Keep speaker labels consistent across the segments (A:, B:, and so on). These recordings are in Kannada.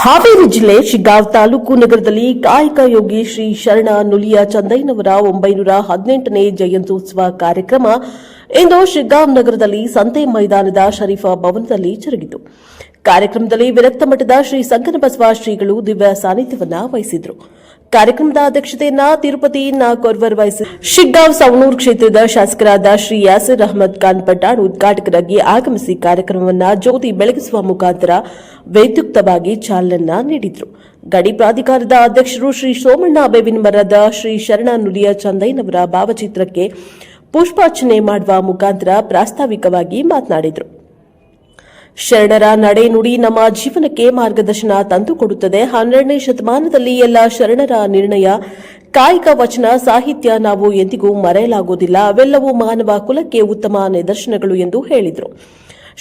A: ಹಾವೇರಿ ಜಿಲ್ಲೆ ಶಿಗ್ಗಾಂವ್ ತಾಲೂಕು ನಗರದಲ್ಲಿ ಕಾಯಕ ಯೋಗಿ ಶ್ರೀ ಶರಣ ನುಲಿಯ ಚಂದಯ್ಯನವರ ಒಂಬೈನೂರ ಹದಿನೆಂಟನೇ ಜಯಂತ್ಯುತ್ಸವ ಕಾರ್ಯಕ್ರಮ ಇಂದು ಶಿಗ್ಗಾಂವ್ ನಗರದಲ್ಲಿ ಸಂತೆ ಮೈದಾನದ ಶರೀಫಾ ಭವನದಲ್ಲಿ ಜರುಗಿತು. ಕಾರ್ಯಕ್ರಮದಲ್ಲಿ ವಿರಕ್ತ ಮಠದ ಶ್ರೀ ಸಂಕನಬಸವ ಶ್ರೀಗಳು ದಿವ್ಯ ಸಾನ್ನಿಧ್ಯವನ್ನು ವಹಿಸಿದ್ರು. ಕಾರ್ಯಕ್ರಮದ ಅಧ್ಯಕ್ಷತೆಯನ್ನ ತಿರುಪತಿ ನಾಗೋರ್ವರ್ ವಹಿಸಿ ಶಿಗ್ಗಾಂವ್ ಸವಣೂರು ಕ್ಷೇತ್ರದ ಶಾಸಕರಾದ ಶ್ರೀ ಯಾಸಿರ್ ಅಹಮದ್ ಖಾನ್ ಪಠಾಣ್ ಉದ್ಘಾಟಕರಾಗಿ ಆಗಮಿಸಿ ಕಾರ್ಯಕ್ರಮವನ್ನು ಜ್ಯೋತಿ ಬೆಳಗಿಸುವ ಮುಖಾಂತರ ವೈದ್ಯುಕ್ತವಾಗಿ ಚಾಲನೆ ನೀಡಿದರು. ಗಡಿ ಪ್ರಾಧಿಕಾರದ ಅಧ್ಯಕ್ಷರು ಶ್ರೀ ಸೋಮಣ್ಣ ಬೇವಿನ ಮರದ ಶ್ರೀ ಶರಣ ನುಲಿಯ ಚಂದಯ್ಯನವರ ಭಾವಚಿತ್ರಕ್ಕೆ ಪುಷ್ಪಾರ್ಚನೆ ಮಾಡುವ ಮುಖಾಂತರ ಪ್ರಾಸ್ತಾವಿಕವಾಗಿ ಮಾತನಾಡಿದರು. ಶರಣರ ನಡೆ ನುಡಿ ನಮ್ಮ ಜೀವನಕ್ಕೆ ಮಾರ್ಗದರ್ಶನ ತಂದುಕೊಡುತ್ತದೆ. ಹನ್ನೆರಡನೇ ಶತಮಾನದಲ್ಲಿ ಎಲ್ಲ ಶರಣರ ನಿರ್ಣಯ, ಕಾಯಿಕ ವಚನ, ಸಾಹಿತ್ಯ ನಾವು ಎಂದಿಗೂ ಮರೆಯಲಾಗುವುದಿಲ್ಲ. ಅವೆಲ್ಲವೂ ಮಾನವ ಕುಲಕ್ಕೆ ಉತ್ತಮ ನಿದರ್ಶನಗಳು ಎಂದು ಹೇಳಿದರು.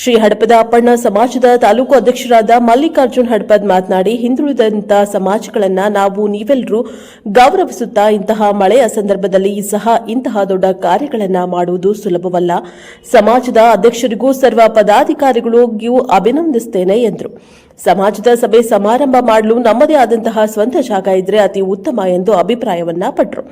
A: ಶ್ರೀ ಹಡಪದ ಅಪ್ಪಣ್ಣ ಸಮಾಜದ ತಾಲೂಕು ಅಧ್ಯಕ್ಷರಾದ ಮಲ್ಲಿಕಾರ್ಜುನ್ ಹಡಪದ್ ಮಾತನಾಡಿ ಹಿಂದುಳಿದಂತಹ ಸಮಾಜಗಳನ್ನ ನಾವು ನೀವೆಲ್ಲರೂ ಗೌರವಿಸುತ್ತಾ ಇಂತಹ ಮಳೆಯ ಸಂದರ್ಭದಲ್ಲಿ ಸಹ ಇಂತಹ ದೊಡ್ಡ ಕಾರ್ಯಗಳನ್ನ ಮಾಡುವುದು ಸುಲಭವಲ್ಲ. ಸಮಾಜದ ಅಧ್ಯಕ್ಷರಿಗೂ ಸರ್ವ ಪದಾಧಿಕಾರಿಗಳಿಗೂ ಅಭಿನಂದಿಸುತ್ತೇನೆ ಎಂದರು. ಸಮಾಜದ ಸಭೆ ಸಮಾರಂಭ ಮಾಡಲು ನಮ್ಮದೇ ಆದಂತಹ ಸ್ವಂತ ಜಾಗ ಇದ್ರೆ ಅತಿ ಉತ್ತಮ ಎಂದು ಅಭಿಪ್ರಾಯವನ್ನ ಪಟ್ಟರು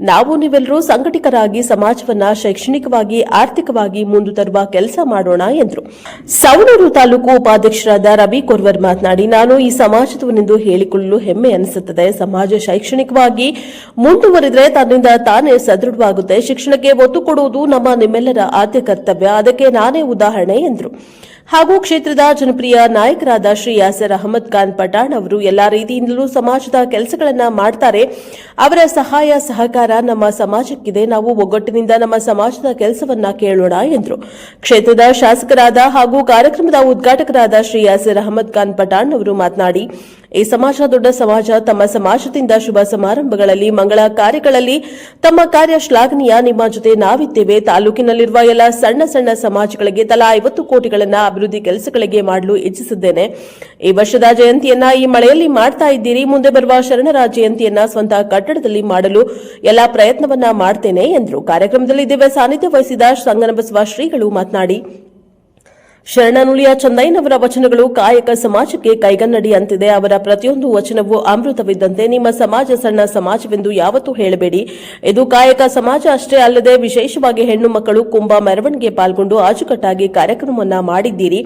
A: ನಾವು ನೀವೆಲ್ಲರೂ ಸಂಘಟಿತರಾಗಿ ಸಮಾಜವನ್ನ ಶೈಕ್ಷಣಿಕವಾಗಿ, ಆರ್ಥಿಕವಾಗಿ ಮುಂದೆ ತರುವ ಕೆಲಸ ಮಾಡೋಣ ಎಂದರು. ಸವಣೂರು ತಾಲೂಕು ಉಪಾಧ್ಯಕ್ಷರಾದ ರವಿ ಕೊರ್ವರ್ ಮಾತನಾಡಿ, ನಾನು ಈ ಸಮಾಜದವನೆಂದು ಹೇಳಿಕೊಳ್ಳಲು ಹೆಮ್ಮೆ ಅನಿಸುತ್ತದೆ. ಸಮಾಜ ಶೈಕ್ಷಣಿಕವಾಗಿ ಮುಂದುವರಿದರೆ ತನ್ನಿಂದ ತಾನೇ ಸದೃಢವಾಗುತ್ತೆ. ಶಿಕ್ಷಣಕ್ಕೆ ಒತ್ತು ಕೊಡುವುದು ನಮ್ಮ ನಿಮ್ಮೆಲ್ಲರ ಆದ್ಯ ಕರ್ತವ್ಯ. ಅದಕ್ಕೆ ನಾನೇ ಉದಾಹರಣೆ ಎಂದರು. ಹಾಗೂ ಕ್ಷೇತ್ರದ ಜನಪ್ರಿಯ ನಾಯಕರಾದ ಶ್ರೀ ಯಾಸರ್ ಅಹಮದ್ ಖಾನ್ ಪಠಾಣ್ ಅವರು ಎಲ್ಲಾ ರೀತಿಯಿಂದಲೂ ಸಮಾಜದ ಕೆಲಸಗಳನ್ನು ಮಾಡ್ತಾರೆ. ಅವರ ಸಹಾಯ, ಸಹಕಾರ ನಮ್ಮ ಸಮಾಜಕ್ಕಿದೆ. ನಾವು ಒಗ್ಗಟ್ಟಿನಿಂದ ನಮ್ಮ ಸಮಾಜದ ಕೆಲಸವನ್ನ ಕೇಳೋಣ ಎಂದರು. ಕ್ಷೇತ್ರದ ಶಾಸಕರಾದ ಹಾಗೂ ಕಾರ್ಯಕ್ರಮದ ಉದ್ಘಾಟಕರಾದ ಶ್ರೀ ಯಾಸರ್ ಅಹಮದ್ ಖಾನ್ ಪಠಾಣ್ ಅವರು ಮಾತನಾಡಿ ಈ ಸಮಾಜ ದೊಡ್ಡ ಸಮಾಜ, ತಮ್ಮ ಸಮಾಜದಿಂದ ಶುಭ ಸಮಾರಂಭಗಳಲ್ಲಿ, ಮಂಗಳ ಕಾರ್ಯಗಳಲ್ಲಿ, ತಮ್ಮ ಕಾರ್ಯ ಶ್ಲಾಘನೀಯ, ನಿಮ್ಮ ಜೊತೆ ನಾವಿದ್ದೇವೆ. ತಾಲೂಕಿನಲ್ಲಿರುವ ಎಲ್ಲ ಸಣ್ಣ ಸಣ್ಣ ಸಮಾಜಗಳಿಗೆ ತಲಾ ಐವತ್ತು ಕೋಟಿಗಳನ್ನ ಅಭಿವೃದ್ಧಿ ಕೆಲಸಗಳಿಗೆ ಮಾಡಲು ಇಚ್ಛಿಸಿದ್ದೇನೆ. ಈ ವರ್ಷದ ಜಯಂತಿಯನ್ನ ಈ ಮಳೆಯಲ್ಲಿ ಮಾಡ್ತಾ ಇದ್ದೀರಿ. ಮುಂದೆ ಬರುವ ಶರಣರ ಜಯಂತಿಯನ್ನ ಸ್ವಂತ ಕಟ್ಟಡದಲ್ಲಿ ಮಾಡಲು ಎಲ್ಲಾ ಪ್ರಯತ್ನವನ್ನ ಮಾಡ್ತೇನೆ ಎಂದರು. ಕಾರ್ಯಕ್ರಮದಲ್ಲಿ ದಿವ್ಯ ಸಾನ್ನಿಧ್ಯ ವಹಿಸಿದ ಸಂಗನಬಸವ ಶ್ರೀಗಳು ಮಾತನಾಡಿ ಶರಣನುಲಿಯ ಚಂದಯ್ಯನವರ ವಚನಗಳು ಕಾಯಕ ಸಮಾಜಕ್ಕೆ ಕೈಗನ್ನಡಿಯಂತಿದೆ. ಅವರ ಪ್ರತಿಯೊಂದು ವಚನವೂ ಅಮೃತವಿದ್ದಂತೆ. ನಿಮ್ಮ ಸಮಾಜ ಸಣ್ಣ ಸಮಾಜವೆಂದು ಯಾವತ್ತೂ ಹೇಳಬೇಡಿ. ಇದು ಕಾಯಕ ಸಮಾಜ ಅಷ್ಟೇ ಅಲ್ಲದೆ ವಿಶೇಷವಾಗಿ ಹೆಣ್ಣು ಮಕ್ಕಳು ಕುಂಭ ಮೆರವಣಿಗೆ ಪಾಲ್ಗೊಂಡು ಅಚ್ಚುಕಟ್ಟಾಗಿ ಕಾರ್ಯಕ್ರಮವನ್ನ ಮಾಡಿದ್ದೀರಿ.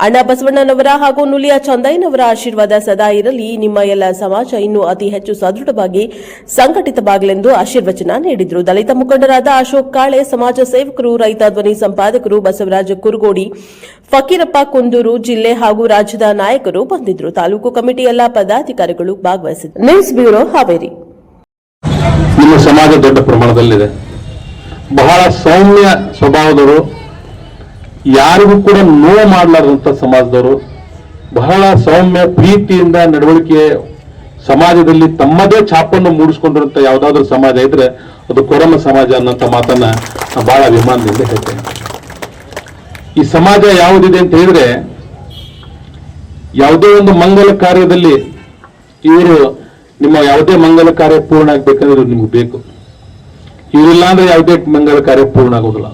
A: ಅಣ್ಣ ಬಸವಣ್ಣನವರ ಹಾಗೂ ನುಲಿಯ ಚಂದಯ್ಯನವರ ಆಶೀರ್ವಾದ ಸದಾ ಇರಲಿ. ನಿಮ್ಮ ಎಲ್ಲ ಸಮಾಜ ಇನ್ನೂ ಅತಿ ಹೆಚ್ಚು ಸದೃಢವಾಗಿ ಸಂಘಟಿತವಾಗಲೆಂದು ಆಶೀರ್ವಚನ ನೀಡಿದರು. ದಲಿತ ಮುಖಂಡರಾದ ಅಶೋಕ್ ಕಾಳೆ, ಸಮಾಜ ಸೇವಕರು, ರೈತ ಧ್ವನಿ ಸಂಪಾದಕರು ಬಸವರಾಜ ಕುರುಗೋಡಿ ಫಕೀರಪ್ಪ ಕುಂದೂರು ಜಿಲ್ಲೆ ಹಾಗೂ ರಾಜ್ಯದ ನಾಯಕರು ಬಂದಿದ್ರು ತಾಲೂಕು ಕಮಿಟಿ ಎಲ್ಲ ಪದಾಧಿಕಾರಿಗಳು ಭಾಗವಹಿಸಿದ್ರು ನ್ಯೂಸ್ ಬ್ಯೂರೋ ಹಾವೇರಿ.
B: ನಿಮ್ಮ ಸಮಾಜ ದೊಡ್ಡ ಪ್ರಮಾಣದಲ್ಲಿದೆ. ಬಹಳ ಸೌಮ್ಯ ಸ್ವಭಾವದವರು, ಯಾರಿಗೂ ಕೂಡ ನೋವು ಮಾಡಲಾರದಂತ ಸಮಾಜದವರು, ಬಹಳ ಸೌಮ್ಯ ಪ್ರೀತಿಯಿಂದ ನಡವಳಿಕೆ ಸಮಾಜದಲ್ಲಿ ತಮ್ಮದೇ ಛಾಪನ್ನು ಮೂಡಿಸಿಕೊಂಡಿರುವಂತ ಯಾವುದಾದ್ರೂ ಸಮಾಜ ಇದ್ರೆ ಅದು ಕೊರಮ ಸಮಾಜ ಅನ್ನೋಂಥ ಮಾತನ್ನ ನಾನು ಬಹಳ ಅಭಿಮಾನದಿಂದ ಹೇಳ್ತೇನೆ. ಈ ಸಮಾಜ ಯಾವುದಿದೆ ಅಂತ ಹೇಳಿದ್ರೆ, ಯಾವುದೇ ಒಂದು ಮಂಗಲ ಕಾರ್ಯದಲ್ಲಿ ಇವರು ನಿಮ್ಮ ಯಾವುದೇ ಮಂಗಲ ಕಾರ್ಯ ಪೂರ್ಣ ಆಗ್ಬೇಕಂದ್ರೆ ನಿಮ್ಗೆ ಬೇಕು. ಇವರಿಲ್ಲ ಅಂದ್ರೆ ಯಾವುದೇ ಮಂಗಲ ಕಾರ್ಯ ಪೂರ್ಣ ಆಗೋದಿಲ್ಲ.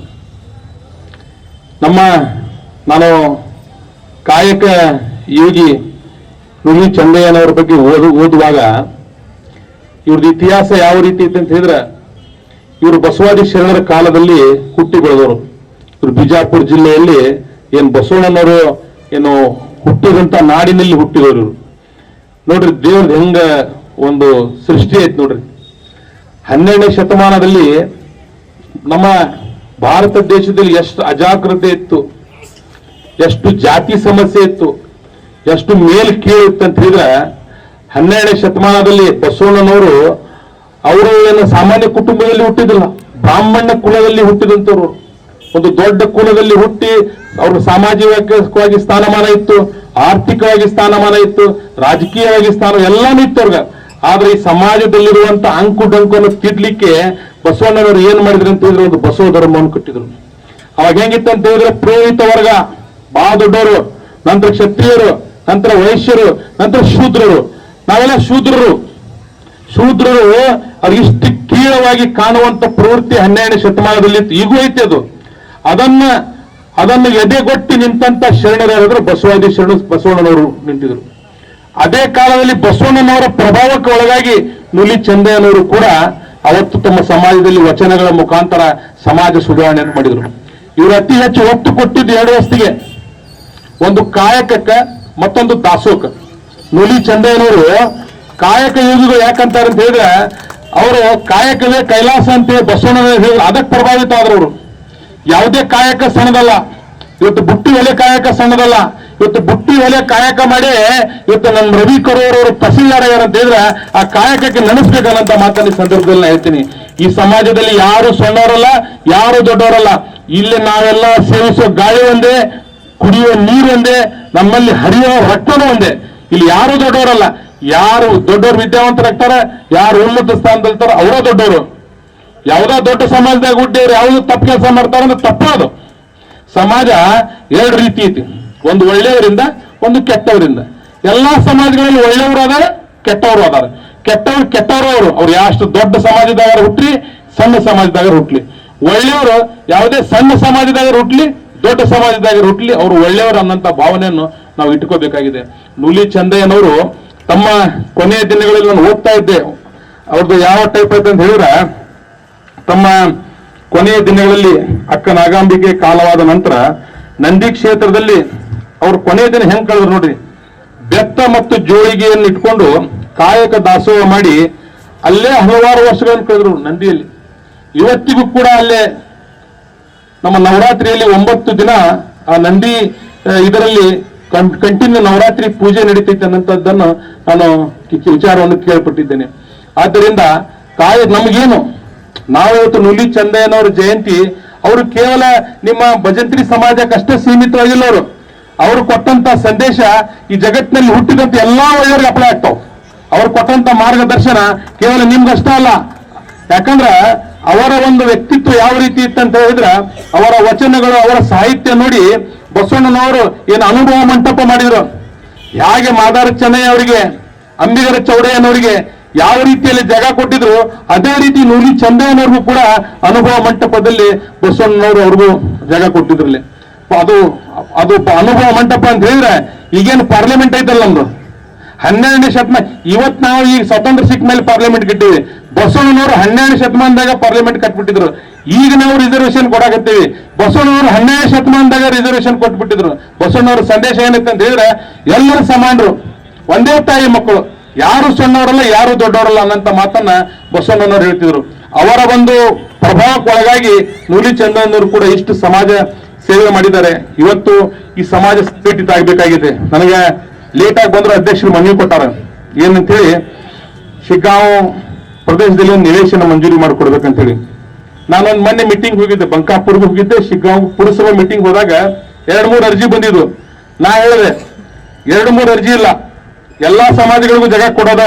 B: ನಮ್ಮ ನಾನು ಕಾಯಕ ಯೋಗಿ ರುಹಿ ಚಂದಯ್ಯನವರ ಬಗ್ಗೆ ಓದು, ಓದುವಾಗ ಇವ್ರದ್ದು ಇತಿಹಾಸ ಯಾವ ರೀತಿ ಇತ್ತು ಅಂತ ಹೇಳಿದ್ರೆ, ಇವರು ಬಸವಾದಿ ಶರಣರ ಕಾಲದಲ್ಲಿ ಹುಟ್ಟಿ ಬೆಳೆದವರು ಬಿಜಾಪುರ ಜಿಲ್ಲೆಯಲ್ಲಿ ಏನು ಬಸವಣ್ಣನವರು ಏನು ಹುಟ್ಟಿದಂತ ನಾಡಿನಲ್ಲಿ ಹುಟ್ಟಿದವರು. ನೋಡ್ರಿ ದೇವ್ರದ್ ಹೆಂಗ ಒಂದು ಸೃಷ್ಟಿ ಐತ್ ನೋಡ್ರಿ ಹನ್ನೆರಡನೇ ಶತಮಾನದಲ್ಲಿ ನಮ್ಮ ಭಾರತ ದೇಶದಲ್ಲಿ ಎಷ್ಟು ಅಜಾಗ್ರತೆ ಇತ್ತು, ಎಷ್ಟು ಜಾತಿ ಸಮಸ್ಯೆ ಇತ್ತು, ಎಷ್ಟು ಮೇಲ್ ಕೀಳು ಇತ್ತು ಅಂತ ಹೇಳಿದ್ರೆ ಹನ್ನೆರಡನೇ ಶತಮಾನದಲ್ಲಿ ಬಸವಣ್ಣನವರು ಅವರು ಏನು ಸಾಮಾನ್ಯ ಕುಟುಂಬದಲ್ಲಿ ಹುಟ್ಟಿದಿಲ್ಲ ಬ್ರಾಹ್ಮಣ ಕುಲದಲ್ಲಿ ಹುಟ್ಟಿದಂತವ್ರು ಒಂದು ದೊಡ್ಡ ಕುಲದಲ್ಲಿ ಹುಟ್ಟಿ ಅವರು ಸಾಮಾಜಿಕವಾಗಿ ಸ್ಥಾನಮಾನ ಇತ್ತು, ಆರ್ಥಿಕವಾಗಿ ಸ್ಥಾನಮಾನ ಇತ್ತು, ರಾಜಕೀಯವಾಗಿ ಸ್ಥಾನ ಎಲ್ಲಾನು ಇತ್ತು ಅವ್ರಿಗೆ ಆದ್ರೆ ಈ ಸಮಾಜದಲ್ಲಿರುವಂತ ಅಂಕು ಡಂಕನ್ನು ತಿಡ್ಲಿಕ್ಕೆ ಬಸವಣ್ಣನವರು ಏನ್ ಮಾಡಿದ್ರು ಅಂತ ಹೇಳಿದ್ರೆ ಒಂದು ಬಸವ ಧರ್ಮವನ್ನು ಕಟ್ಟಿದ್ರು. ಅವಾಗ ಹೆಂಗಿತ್ತು ಅಂತ ಹೇಳಿದ್ರೆ ಪುರೋಹಿತ ವರ್ಗ, ಬಹಳ ದೊಡ್ಡವರು, ನಂತರ ಕ್ಷತ್ರಿಯರು, ನಂತರ ವೈಶ್ಯರು, ನಂತರ ಶೂದ್ರರು. ನಾವೆಲ್ಲ ಶೂದ್ರರು. ಶೂದ್ರರು, ಅದು ಇಷ್ಟು ಕೀಳವಾಗಿ ಕಾಣುವಂತ ಪ್ರವೃತ್ತಿ ಹನ್ನೆರಡನೇ ಶತಮಾನದಲ್ಲಿ ಇತ್ತು. ಈಗೂ ಐತೆ ಅದು. ಅದನ್ನ, ಅದನ್ನು ಎದೆಗೊಟ್ಟಿ ನಿಂತಂತ ಶರಣರಾದ್ರು ಬಸವಾದಿ ಶರಣ ಬಸವಣ್ಣನವರು ನಿಂತಿದ್ರು. ಅದೇ ಕಾಲದಲ್ಲಿ ಬಸವಣ್ಣನವರ ಪ್ರಭಾವಕ್ಕೆ ಒಳಗಾಗಿ ನುಲಿ ಚಂದಯ್ಯನವರು ಕೂಡ ಅವತ್ತು ತಮ್ಮ ಸಮಾಜದಲ್ಲಿ ವಚನಗಳ ಮುಖಾಂತರ ಸಮಾಜ ಸುಧಾರಣೆಯನ್ನು ಮಾಡಿದರು. ಇವರು ಅತಿ ಹೆಚ್ಚು ಒತ್ತು ಕೊಟ್ಟಿದ್ದು ಎರಡು ವಸ್ತಿಗೆ. ಒಂದು ಕಾಯಕಕ್ಕ, ಮತ್ತೊಂದು ದಾಸೋಕ. ನುಲಿ ಚಂದಯ್ಯನವರು ಕಾಯಕ ಯೋಗಿಗಳು ಯಾಕಂತಾರೆ ಅಂತ ಹೇಳಿದ್ರೆ, ಅವರು ಕಾಯಕವೇ ಕೈಲಾಸ ಅಂತೇಳಿ ಬಸವಣ್ಣ ಹೇಳಿದ್ರು. ಅದಕ್ಕೆ ಪ್ರಭಾವಿತ ಆದ್ರವರು ಯಾವುದೇ ಕಾಯಕ ಸಣ್ಣದಲ್ಲ. ಇವತ್ತು ಬುಟ್ಟಿ ಒಲೆ ಕಾಯಕ ಸಣ್ಣದಲ್ಲ. ಇವತ್ತು ಬುಟ್ಟಿ ಒಲೆ ಕಾಯಕ ಮಾಡಿ ಇವತ್ತು ನಮ್ಮ ರವಿ ಕರೋರ್ ಅವರು ತಹಸೀಲ್ದಾರ್ ಅಂತ ಹೇಳಿದ್ರೆ ಆ ಕಾಯಕಕ್ಕೆ ನೆನೆಸ್ಬೇಕನ್ನಂತ ಮಾತನ್ನ ಈ ಸಂದರ್ಭದಲ್ಲಿ ನಾನು ಹೇಳ್ತೀನಿ. ಈ ಸಮಾಜದಲ್ಲಿ ಯಾರು ಸಣ್ಣವರಲ್ಲ, ಯಾರು ದೊಡ್ಡವರಲ್ಲ. ಇಲ್ಲಿ ನಾವೆಲ್ಲ ಸೇವಿಸೋ ಗಾಳಿ ಒಂದೇ, ಕುಡಿಯೋ ನೀರು ಒಂದೇ, ನಮ್ಮಲ್ಲಿ ಹರಿಯೋ ರಕ್ತನೂ ಒಂದೇ. ಇಲ್ಲಿ ಯಾರು ದೊಡ್ಡವರಲ್ಲ, ಯಾರು ದೊಡ್ಡವರು ವಿದ್ಯಾವಂತರಾಗ್ತಾರೆ ಯಾರು ಉನ್ನತ ಸ್ಥಾನದಲ್ಲಿರ್ತಾರೆ, ಅವರ ದೊಡ್ಡವರು. ಯಾವುದೋ ದೊಡ್ಡ ಸಮಾಜದಾಗ ಹುಟ್ಟಿದ್ರೆ ಯಾವ್ದು ತಪ್ಪು ಕೆಲಸ ಮಾಡ್ತಾರ ಅಂದ್ರೆ ತಪ್ಪದು ಸಮಾಜ ಎರಡು ರೀತಿ ಐತಿ. ಒಂದು ಒಳ್ಳೆಯವರಿಂದ, ಒಂದು ಕೆಟ್ಟವರಿಂದ. ಎಲ್ಲಾ ಸಮಾಜಗಳಲ್ಲಿ ಒಳ್ಳೆಯವರು ಅದಾರ, ಕೆಟ್ಟವರು ಅದಾರ. ಕೆಟ್ಟವ್ರು ಕೆಟ್ಟವರು ಅವರು ಅವ್ರು ಯಾಷ್ಟು ದೊಡ್ಡ ಸಮಾಜದಾಗ ಹುಟ್ಲಿ, ಸಣ್ಣ ಸಮಾಜದಾಗ ಹುಟ್ಲಿ. ಒಳ್ಳೆಯವರು ಯಾವುದೇ ಸಣ್ಣ ಸಮಾಜದಾಗ ಹುಟ್ಲಿ, ದೊಡ್ಡ ಸಮಾಜದಾಗ ಹುಟ್ಲಿ, ಅವರು ಒಳ್ಳೆಯವರು ಅನ್ನಂತ ಭಾವನೆಯನ್ನು ನಾವು ಇಟ್ಕೋಬೇಕಾಗಿದೆ. ನುಲಿ ಚಂದಯ್ಯನವರು ತಮ್ಮ ಕೊನೆಯ ದಿನಗಳಲ್ಲಿ ನಾನು ಹೋಗ್ತಾ ಇದ್ದೆ. ಅವ್ರದ್ದು ಯಾವ ಟೈಪ್ ಐತೆ ಅಂತ ಹೇಳಿದ್ರೆ ತಮ್ಮ ಕೊನೆಯ ದಿನಗಳಲ್ಲಿ ಅಕ್ಕ ನಾಗಾಂಬಿಕೆ ಕಾಲವಾದ ನಂತರ ನಂದಿ ಕ್ಷೇತ್ರದಲ್ಲಿ ಅವರು ಕೊನೆಯ ದಿನ ಹೆಂಗ್ ಕಳೆದ್ರು ನೋಡ್ರಿ. ಬೆತ್ತ ಮತ್ತು ಜೋಳಿಗೆಯನ್ನು ಇಟ್ಕೊಂಡು ಕಾಯಕ ದಾಸೋಹ ಮಾಡಿ ಅಲ್ಲೇ ಹಲವಾರು ವರ್ಷಗಳನ್ನು ಕಳೆದ್ರು ನಂದಿಯಲ್ಲಿ. ಇವತ್ತಿಗೂ ಕೂಡ ಅಲ್ಲೇ ನಮ್ಮ ನವರಾತ್ರಿಯಲ್ಲಿ ಒಂಬತ್ತು ದಿನ ಆ ನಂದಿ ಇದರಲ್ಲಿ ಕಂಟಿನ್ಯೂ ನವರಾತ್ರಿ ಪೂಜೆ ನಡೀತೈತೆ ಅನ್ನೋಂಥದ್ದನ್ನು ನಾನು ವಿಚಾರವನ್ನು ಕೇಳ್ಪಟ್ಟಿದ್ದೇನೆ. ಆದ್ದರಿಂದ ಕಾಯ ನಮಗೇನು ನಾವಿವತ್ತು ನುಲಿ ಚಂದಯ್ಯನವರ ಜಯಂತಿ, ಅವರು ಕೇವಲ ನಿಮ್ಮ ಭಜಂತ್ರಿ ಸಮಾಜಕ್ಕಷ್ಟೇ ಸೀಮಿತವಾಗಿಲ್ಲ ಅವರು ಅವರು ಕೊಟ್ಟಂತ ಸಂದೇಶ ಈ ಜಗತ್ತಿನಲ್ಲಿ ಹುಟ್ಟಿದಂತ ಎಲ್ಲಾ ಒಳ್ಳೆಯವರಿಗೆ ಅಪ್ಲೈ ಆಗ್ತಾವ. ಅವ್ರು ಕೊಟ್ಟಂತ ಮಾರ್ಗದರ್ಶನ ಕೇವಲ ನಿಮ್ಗಷ್ಟೇ ಅಲ್ಲ. ಯಾಕಂದ್ರ ಅವರ ಒಂದು ವ್ಯಕ್ತಿತ್ವ ಯಾವ ರೀತಿ ಇತ್ತಂತ ಹೇಳಿದ್ರ, ಅವರ ವಚನಗಳು, ಅವರ ಸಾಹಿತ್ಯ ನೋಡಿ ಬಸವಣ್ಣನವರು ಏನು ಅನುಭವ ಮಂಟಪ ಮಾಡಿದ್ರು. ಹೇಗೆ ಮಾದಾರ ಚೆನ್ನಯ್ಯ ಅವರಿಗೆ, ಅಂಬಿಗರ ಚೌಡಯ್ಯನವರಿಗೆ ಯಾವ ರೀತಿಯಲ್ಲಿ ಜಾಗ ಕೊಟ್ಟಿದ್ರು, ಅದೇ ರೀತಿ ನೂಲಿ ಚಂದಯ್ಯನವ್ರಿಗೂ ಕೂಡ ಅನುಭವ ಮಂಟಪದಲ್ಲಿ ಬಸವಣ್ಣನವರು ಅವ್ರಿಗೂ ಜಾಗ ಕೊಟ್ಟಿದ್ರಲ್ಲಿ. ಅದು ಅದು ಅನುಭವ ಮಂಟಪ ಅಂತ ಹೇಳಿದ್ರೆ, ಈಗೇನು ಪಾರ್ಲಿಮೆಂಟ್ ಐತಲ್ಲ ನಮ್ದು. ಹನ್ನೆರಡನೇ ಶತಮಾನ ಇವತ್ತು ನಾವು ಈಗ ಸ್ವತಂತ್ರ ಸಿಕ್ಕ ಮೇಲೆ ಪಾರ್ಲಿಮೆಂಟ್ ಕಟ್ಟಿವಿ ಬಸವಣ್ಣನವರು ಹನ್ನೆರಡನೇ ಶತಮಾನದಾಗ ಪಾರ್ಲಿಮೆಂಟ್ ಕಟ್ಬಿಟ್ಟಿದ್ರು. ಈಗ ನಾವು ರಿಸರ್ವೇಶನ್ ಕೊಡಾಕತ್ತೀವಿ. ಬಸವಣ್ಣನವರು ಹನ್ನೆರಡು ಶತಮಾನದಾಗ ರಿಸರ್ವೇಶನ್ ಕೊಟ್ಬಿಟ್ಟಿದ್ರು. ಬಸವಣ್ಣವ್ರ ಸಂದೇಶ ಏನೈತೆ ಅಂತ ಹೇಳಿದ್ರೆ, ಎಲ್ಲರೂ ಸಮಾನರು. ಒಂದೇ ತಾಯಿ ಮಕ್ಕಳು. ಯಾರು ಸಣ್ಣವರಲ್ಲ, ಯಾರು ದೊಡ್ಡವರಲ್ಲ ಅನ್ನಂತ ಮಾತನ್ನ ಬಸವಣ್ಣನವರು ಹೇಳ್ತಿದ್ರು. ಅವರ ಒಂದು ಪ್ರಭಾವಕ್ಕೆ ಒಳಗಾಗಿ ನೂಲಿ ಚಂದನವರು ಕೂಡ ಇಷ್ಟು ಸಮಾಜ ಸೇವೆ ಮಾಡಿದ್ದಾರೆ. ಇವತ್ತು ಈ ಸಮಾಜ ಸಂಘಟಿತ ಆಗ್ಬೇಕಾಗಿದೆ. ನನಗೆ ಲೇಟ್ ಆಗಿ ಬಂದ್ರು ಅಧ್ಯಕ್ಷರು ಮನವಿ ಕೊಟ್ಟಾರ. ಏನಂತೇಳಿ, ಶಿಗ್ಗಾಂವ್ ಪ್ರದೇಶದಲ್ಲಿ ಒಂದು ನಿವೇಶನ ಮಂಜೂರಿ ಮಾಡಿಕೊಡ್ಬೇಕಂತೇಳಿ. ನಾನೊಂದು ಮೊನ್ನೆ ಮೀಟಿಂಗ್ ಹೋಗಿದ್ದೆ, ಬಂಕಾಪುರ್ಗೆ ಹೋಗಿದ್ದೆ. ಶಿಗ್ಗಾಂವ್ ಪುರಸಭಾ ಮೀಟಿಂಗ್ ಹೋದಾಗ ಎರಡು ಮೂರು ಅರ್ಜಿ ಬಂದಿದ್ರು ನಾ ಹೇಳಿದೆ, ಎರಡು ಮೂರು ಅರ್ಜಿ ಇಲ್ಲ. ಎಲ್ಲಾ ಸಮಾಜಗಳಿಗೂ ಜಗ ಕೊಡೋದ,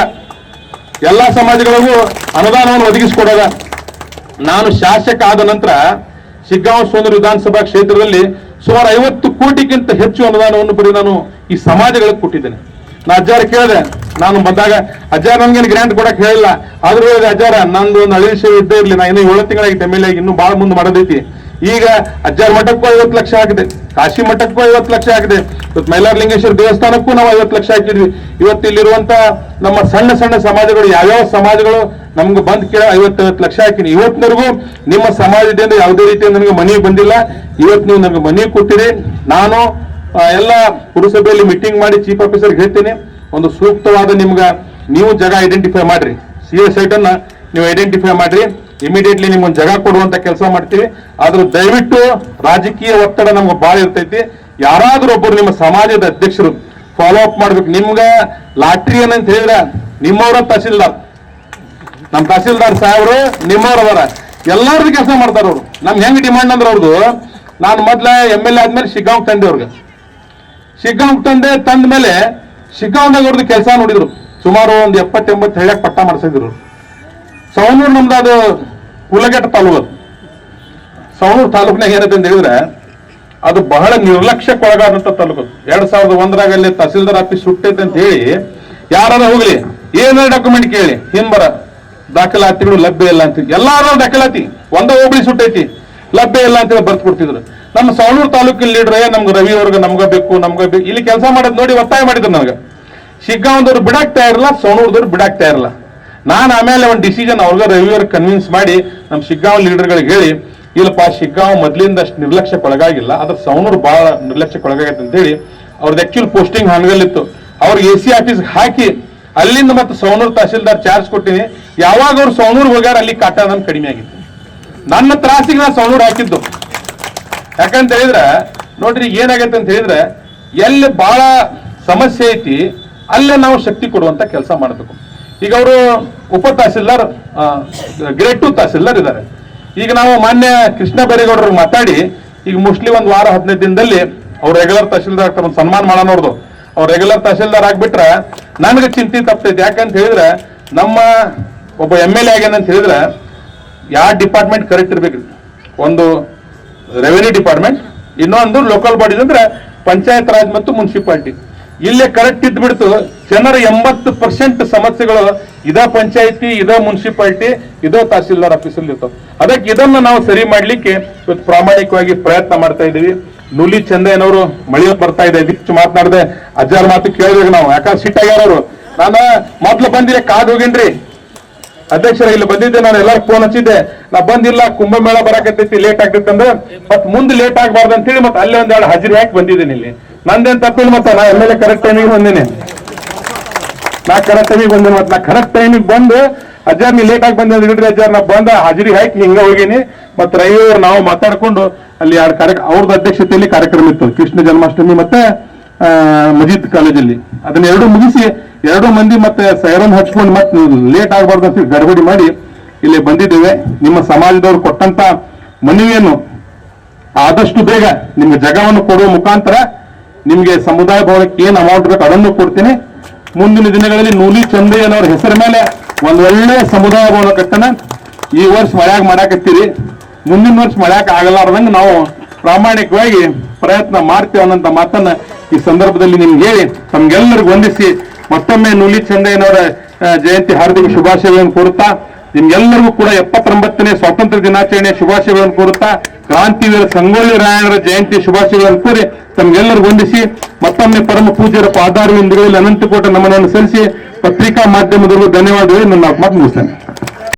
B: ಎಲ್ಲಾ ಸಮಾಜಗಳಿಗೂ ಅನುದಾನವನ್ನು ಒದಗಿಸಿಕೊಡೋದ. ನಾನು ಶಾಸಕ ಆದ ನಂತರ ಶಿಗ್ಗಾಂವ ಸೋಂದೂರು ವಿಧಾನಸಭಾ ಕ್ಷೇತ್ರದಲ್ಲಿ ಸುಮಾರು ಐವತ್ತು ಕೋಟಿಗಿಂತ ಹೆಚ್ಚು ಅನುದಾನವನ್ನು ಬರೀ ನಾನು ಈ ಸಮಾಜಗಳಿಗೆ ಕೊಟ್ಟಿದ್ದೇನೆ. ನಾ ಅಜ್ಜಾರ ಕೇಳಿದೆ, ನಾನು ಬಂದಾಗ, ಅಜ್ಜಾರ, ನನಗೇನು ಗ್ರ್ಯಾಂಟ್ ಕೊಡಕ್ಕೆ ಹೇಳಿಲ್ಲ. ಆದ್ರೂ ಹೇಳಿದೆ, ಅಜ್ಜಾರ, ನಂದು ಒಂದು ಹಳಿ ವಿಷಯ ಇದ್ದೇ ಇರಲಿ. ನಾ ಇನ್ನೂ ಏಳು ತಿಂಗಳಾಗಿತ್ತು ಎಂ ಎಲ್ ಇನ್ನೂ ಬಹಳ ಮುಂದೆ ಮಾಡೋದೈತಿ. ಈಗ ಅಜ್ಜಾರ್ ಮಠಕ್ಕೂ ಐವತ್ತು ಲಕ್ಷ ಆಗಿದೆ, ಕಾಶಿ ಮಠಕ್ಕೂ ಐವತ್ತು ಲಕ್ಷ ಆಗಿದೆ, ಇವತ್ತು ಮೈಲಾರಲಿಂಗೇಶ್ವರ ದೇವಸ್ಥಾನಕ್ಕೂ ನಾವು ಐವತ್ತು ಲಕ್ಷ ಹಾಕಿದ್ವಿ. ಇವತ್ತು ಇಲ್ಲಿರುವಂತ ನಮ್ಮ ಸಣ್ಣ ಸಣ್ಣ ಸಮಾಜಗಳು, ಯಾವ್ಯಾವ ಸಮಾಜಗಳು ನಮ್ಗೆ ಬಂದ್ ಕೇಳ ಐವತ್ತೈವತ್ತು ಲಕ್ಷ ಹಾಕಿನಿ. ಇವತ್ತಿನವರೆಗೂ ನಿಮ್ಮ ಸಮಾಜದಿಂದ ಯಾವುದೇ ರೀತಿಯ ನನಗೆ ಮನಿ ಬಂದಿಲ್ಲ. ಇವತ್ತು ನೀವು ನನಗೆ ಮನಿ ಕೊಟ್ಟಿರಿ. ನಾನು ಎಲ್ಲ ಪುರಸಭೆಯಲ್ಲಿ ಮೀಟಿಂಗ್ ಮಾಡಿ ಚೀಫ್ ಆಫೀಸರ್ ಹೇಳ್ತೀನಿ. ಒಂದು ಸೂಕ್ತವಾದ ನಿಮ್ಗೆ, ನೀವು ಜಾಗ ಐಡೆಂಟಿಫೈ ಮಾಡ್ರಿ. ಸಿ ಎಸ್ ಐಟನ್ನ ನೀವು ಐಡೆಂಟಿಫೈ ಮಾಡ್ರಿ. ಇಮಿಡಿಯೇಟ್ಲಿ ನಿಮ್ಗೊಂದು ಜಾಗ ಕೊಡುವಂತ ಕೆಲಸ ಮಾಡ್ತೀವಿ. ಆದ್ರೂ ದಯವಿಟ್ಟು ರಾಜಕೀಯ ಒತ್ತಡ ನಮ್ಗೆ ಬಾಳ ಇರ್ತೈತಿ. ಯಾರಾದ್ರೂ ಒಬ್ಬರು ನಿಮ್ಮ ಸಮಾಜದ ಅಧ್ಯಕ್ಷರು ಫಾಲೋ ಅಪ್ ಮಾಡ್ಬೇಕು. ನಿಮ್ಗೆ ಲಾಟ್ರಿ ಏನಂತ ಹೇಳಿದ್ರೆ ನಿಮ್ಮವರ ತಹಸೀಲ್ದಾರ್. ನಮ್ಮ ತಹಸೀಲ್ದಾರ್ ಸಾಹೇಬ್ರು ನಿಮ್ಮವ್ರ ಅದಾರ. ಎಲ್ಲಾರ್ದು ಕೆಲಸ ಮಾಡ್ತಾರ ಅವ್ರು. ನಮ್ಗೆ ಹೆಂಗ್ ಡಿಮಾಂಡ್ ಅಂದ್ರೆ ಅವ್ರದ್ದು ನಾನು ಮೊದ್ಲ ಎಂ ಎಲ್ ಎ ಆದ್ಮೇಲೆ ಶಿಗ್ಗಾಂವ್ ತಂದೆ ಅವ್ರಿಗೆ. ಶಿಗ್ಗಾಂವ್ ತಂದೆ ತಂದ ಮೇಲೆ ಶಿಗ್ಗಾಂವ್ದಾಗ ಅವ್ರದ್ದು ಕೆಲಸ ನೋಡಿದ್ರು. ಸುಮಾರು ಒಂದು ಎಪ್ಪತ್ತೆಂಬತ್ತು ಹೇಳಕ್ ಪಟ್ಟ ಮಾಡಿಸಿದ್ರು. ಸವಣೂರು ನಮ್ದು ಅದು ಕುಲಗೆಟ್ಟ ತಾಲೂಕು ಅದು. ಸವಣೂರು ತಾಲೂಕಿನಾಗ ಏನೈತೆ ಅಂತ ಹೇಳಿದ್ರೆ, ಅದು ಬಹಳ ನಿರ್ಲಕ್ಷ್ಯಕ್ಕೊಳಗಾದಂಥ ತಾಲೂಕು. ಎರಡ್ ಸಾವಿರದ ಒಂದರಾಗ ಅಲ್ಲಿ ತಹಸೀಲ್ದಾರ್ ಆಫೀಸ್ ಸುಟ್ಟೈತೆ ಅಂತ ಹೇಳಿ ಯಾರು ಹೋಗ್ಲಿ, ಏನಾರ ಡಾಕ್ಯುಮೆಂಟ್ ಕೇಳಿ, ಹಿಂಬರ, ದಾಖಲಾತಿಗಳು ಲಭ್ಯ ಇಲ್ಲ ಅಂತ ಎಲ್ಲಾರು ದಾಖಲಾತಿ, ಒಂದ ಹೋಗ್ಲಿ ಸುಟ್ಟೈತಿ, ಲಭ್ಯ ಇಲ್ಲ ಅಂತೇಳಿ ಬರ್ತ್ ಕೊಡ್ತಿದ್ರು. ನಮ್ಮ ಸವಣೂರು ತಾಲೂಕಿನ ಲೀಡರ್ ನಮ್ಗೆ ರವಿ ಅವ್ರಿಗೆ ನಮ್ಗೆ ಬೇಕು ನಮ್ಗೆ ಬೇಕು. ಇಲ್ಲಿ ಕೆಲಸ ಮಾಡೋದು ನೋಡಿ ಒತ್ತಾಯ ಮಾಡಿದ್ರು ನನಗೆ. ಶಿಗ್ಗಾಂವದವ್ರು ಬಿಡಾಕ್ತಾ ಇರಲ್ಲ ಸವಣೂರ್ದವ್ರು ಬಿಡಾಕ್ತಾ ತಯಾರಿಲ್ಲ. ನಾನು ಆಮೇಲೆ ಒಂದು ಡಿಸಿಷನ್ ಅವ್ರಿಗೆ ರವಿಯವ್ರ ಕನ್ವಿನ್ಸ್ ಮಾಡಿ ನಮ್ಮ ಶಿಗ್ಗಾಂವ್ ಲೀಡರ್ಗಳಿಗೆ ಹೇಳಿ, ಇಲ್ಲಪ್ಪ, ಶಿಗ್ಗಾಂವ್ ಮೊದ್ಲಿಂದ ಅಷ್ಟು ನಿರ್ಲಕ್ಷ್ಯಕ್ಕೆ ಒಳಗಾಗಿಲ್ಲ ಅದ್ರ ಸೌನೂರು ಬಹಳ ನಿರ್ಲಕ್ಷ್ಯಕ್ಕೆ ಅಂತ ಹೇಳಿ ಅವ್ರದ್ದು ಆಕ್ಚುಲ್ ಪೋಸ್ಟಿಂಗ್ ಹಾನಗಲ್ಲಿತ್ತು ಅವ್ರಿಗೆ ಎ ಸಿ ಆಫೀಸ್ಗೆ ಹಾಕಿ, ಅಲ್ಲಿಂದ ಮತ್ತೆ ಸೌನೂರು ತಹಸೀಲ್ದಾರ್ ಚಾರ್ಜ್ ಕೊಟ್ಟಿನಿ. ಯಾವಾಗ ಅವ್ರು ಸೌನೂರು ಹೋಗ್ಯಾರ ಅಲ್ಲಿ ಕಾಟದನ್ ಕಡಿಮೆ ಆಗಿತ್ತು. ನನ್ನ ತ್ರಾಸಿಗೆ ನಾನು ಸೌನೂರು ಹಾಕಿದ್ದು. ಯಾಕಂತ ಹೇಳಿದ್ರೆ, ನೋಡ್ರಿ ಏನಾಗೈತೆ ಅಂತ ಹೇಳಿದ್ರೆ, ಎಲ್ಲಿ ಬಹಳ ಸಮಸ್ಯೆ ಐತಿ, ಅಲ್ಲೇ ನಾವು ಶಕ್ತಿ ಕೊಡುವಂತ ಕೆಲಸ ಮಾಡಬೇಕು. ಈಗ ಅವರು ಉಪ ತಹಸೀಲ್ದಾರ್ ಗ್ರೇಡ್ ಟು ತಹಸೀಲ್ದಾರ್ ಇದ್ದಾರೆ. ಈಗ ನಾವು ಮಾನ್ಯ ಕೃಷ್ಣ ಬೈರೇಗೌಡರು ಮಾತಾಡಿ, ಈಗ ಮೋಸ್ಟ್ಲಿ ಒಂದು ವಾರ, ಹದಿನೈದು ದಿನದಲ್ಲಿ ಅವ್ರು ರೆಗ್ಯುಲರ್ ತಹಸೀಲ್ದಾರ್ ಆಗ್ತಾರೆ ಒಂದು ಸನ್ಮಾನ ಮಾಡೋಣ ಅವ್ರದ್ದು ಅವ್ರು ರೆಗ್ಯುಲರ್ ತಹಸೀಲ್ದಾರ್ ಆಗ್ಬಿಟ್ರೆ ನನಗೆ ಚಿಂತೆ ತಪ್ತೈತಿ. ಯಾಕಂತ ಹೇಳಿದ್ರೆ ನಮ್ಮ ಒಬ್ಬ ಎಂ ಎಲ್ ಎ ಆಗ್ಯಾನಂತ ಹೇಳಿದ್ರೆ ಯಾವ ಡಿಪಾರ್ಟ್ಮೆಂಟ್ ಕರೆಕ್ಟ್ ಇರ್ಬೇಕು? ಒಂದು ರೆವೆನ್ಯೂ ಡಿಪಾರ್ಟ್ಮೆಂಟ್ ಇನ್ನೊಂದು ಲೋಕಲ್ ಬಾಡೀಸ್ ಅಂದ್ರೆ ಪಂಚಾಯತ್ ರಾಜ್ ಮತ್ತು ಮುನ್ಸಿಪಾಲಿಟಿ ಇಲ್ಲೇ ಕರೆಕ್ಟ್ ಇದ್ಬಿಡ್ತು. ಜನರ ಎಂಬತ್ತು ಪರ್ಸೆಂಟ್ ಸಮಸ್ಯೆಗಳು ಇದ ಪಂಚಾಯತಿ, ಇದ ಮುನ್ಸಿಪಾಲಿಟಿ, ಇದೋ ತಹಸೀಲ್ದಾರ್ ಆಫೀಸಲ್ಲಿ ಇರ್ತಾವ. ಅದಕ್ಕೆ ಇದನ್ನ ನಾವು ಸರಿ ಮಾಡ್ಲಿಕ್ಕೆ ಇವತ್ತು ಪ್ರಾಮಾಣಿಕವಾಗಿ ಪ್ರಯತ್ನ ಮಾಡ್ತಾ ಇದ್ದೀವಿ. ನುಲಿ ಚಂದಯ್ಯನವರು ಮಳೆಯ ಬರ್ತಾ ಇದೆ. ಹೆಚ್ಚು ಮಾತನಾಡದೆ ಅಜ್ಜಾರ ಮಾತು ಕೇಳಬೇಕು ನಾವು. ಯಾಕಂದ್ರೆ ಸಿಟ್ಟಾಗ್ಯಾರ ಅವರು ನಾನು ಮೊದ್ಲು ಬಂದಿರ ಕಾದು ಹೋಗಿನ್ರಿ. ಅಧ್ಯಕ್ಷರ, ಇಲ್ಲಿ ಬಂದಿದ್ದೆ, ನಾನು ಎಲ್ಲಾರು ಫೋನ್ ಹಚ್ಚಿದ್ದೆ. ನಾ ಬಂದಿಲ್ಲ, ಕುಂಭಮೇಳ ಬರಕತ್ತೈತಿ ಲೇಟ್ ಆಗ್ತೈತೆ ಅಂದ್ರೆ ಮತ್ ಮುಂದೆ ಲೇಟ್ ಆಗ್ಬಾರ್ದು ಅಂತೇಳಿ ಮತ್ತೆ ಅಲ್ಲೇ ಒಂದೆರಡು ಹಾಜರಿ ಹಾಕಿ ಬಂದಿದ್ದೀನಿ ಇಲ್ಲಿ. ನಂದೇನ್ ತಪ್ಪಿಲ್ಲ ಮತ್ತೆ? ನಾ ಎಂ ಎಲ್ ಕರೆಕ್ಟ್ ಟೈಮಿಗೆ ಬಂದೇನೆ. ನಾ ಕರೆಕ್ಟ್ ಟೈಮಿಗೆ ಬಂದೇನೆ ಮತ್ತೆ? ನಾ ಕರೆಕ್ಟ್ ಟೈಮಿಗೆ ಬಂದು ಅಜ್ಜಾರ್ ನೀ ಲೇಟ್ ಆಗಿ ಬಂದೆ ಇಡ್ರಿ ಅಜ್ಜಾರ್. ನಾ ಬಂದ ಹಾಜರಿ ಹಾಕಿ ಹಿಂಗ ಹೋಗಿನಿ. ಮತ್ತೆ ರೈವರ್ ನಾವು ಮಾತಾಡ್ಕೊಂಡು ಅಲ್ಲಿ ಎರಡು ಕಾರ್ಯ ಅವ್ರದ್ದು ಅಧ್ಯಕ್ಷತೆಯಲ್ಲಿ ಕಾರ್ಯಕ್ರಮ ಇತ್ತು. ಕೃಷ್ಣ ಜನ್ಮಾಷ್ಟಮಿ ಮತ್ತೆ ಮಜಿದ್ ಕಾಲೇಜಲ್ಲಿ. ಅದನ್ನ ಎರಡು ಮುಗಿಸಿ ಎರಡು ಮಂದಿ ಮತ್ತೆ ಸೈರನ್ ಹಚ್ಕೊಂಡು ಮತ್ತೆ ಲೇಟ್ ಆಗಬಾರ್ದು ಅಂತ ಗಡಬಡಿ ಮಾಡಿ ಇಲ್ಲಿ ಬಂದಿದ್ದೇವೆ. ನಿಮ್ಮ ಸಮಾಜದವ್ರು ಕೊಟ್ಟಂತ ಮನವಿಯನ್ನು ಆದಷ್ಟು ಬೇಗ ನಿಮ್ಗೆ ಜಗವನ್ನು ಕೊಡುವ ಮುಖಾಂತರ ನಿಮ್ಗೆ ಸಮುದಾಯ ಭವನಕ್ಕೆ ಏನು ಅಮೌಂಟ್ ಬೇಕು ಅದನ್ನು ಕೊಡ್ತೀನಿ. ಮುಂದಿನ ದಿನಗಳಲ್ಲಿ ನೂಲಿ ಚಂದಯ್ಯನವರ ಹೆಸರ ಮೇಲೆ ಒಂದು ಒಳ್ಳೆ ಸಮುದಾಯ ಭವನ ಕಟ್ಟಣ. ಈ ವರ್ಷ ಮಳೆಯಾಗ ಮಾಡಾಕತ್ತೀರಿ. ಮುಂದಿನ ವರ್ಷ ಮಳೆಯಾಕ ಆಗಲಾರ್ದಂಗ ನಾವು ಪ್ರಾಮಾಣಿಕವಾಗಿ ಪ್ರಯತ್ನ ಮಾಡ್ತೇವೆ ಅನ್ನೋಂಥ ಮಾತನ್ನ ಈ ಸಂದರ್ಭದಲ್ಲಿ ನಿಮ್ಗೆ ಹೇಳಿ, ತಮ್ಗೆಲ್ಲರಿಗೂ ವಂದಿಸಿ ಮತ್ತೊಮ್ಮೆ ನೂಲಿ ಚಂದಯ್ಯನವರ ಜಯಂತಿ ಹಾರ್ದಿಕ ಶುಭಾಶಯಗಳನ್ನು ಕೋರುತ್ತಾ ನಿಮ್ಗೆಲ್ಲರಿಗೂ ಕೂಡ ಎಪ್ಪತ್ತೊಂಬತ್ತನೇ ಸ್ವಾತಂತ್ರ್ಯ ದಿನಾಚರಣೆಯ ಶುಭಾಶಯಗಳನ್ನು ಕೋರುತ್ತಾ, ಕ್ರಾಂತಿವೀರ ಸಂಗೊಳ್ಳಿ ರಾಯಣರ ಜಯಂತಿ ಶುಭಾಶಯಗಳನ್ನು ಕೋರಿ ತಮ್ಗೆಲ್ಲರೂ ವಂದಿಸಿ, ಮತ್ತೊಮ್ಮೆ ಪರಮ ಪೂಜ್ಯರ ಪಾದಾರವಿಂದಗಳಲ್ಲಿ ಅನಂತಕೋಟ ನಮನವನ್ನು ಸಲ್ಲಿಸಿ, ಪತ್ರಿಕಾ ಮಾಧ್ಯಮದವರಿಗೂ ಧನ್ಯವಾದಗಳು. ನನ್ನ ಮಾತು ಮುಗಿಸ್ತೇನೆ.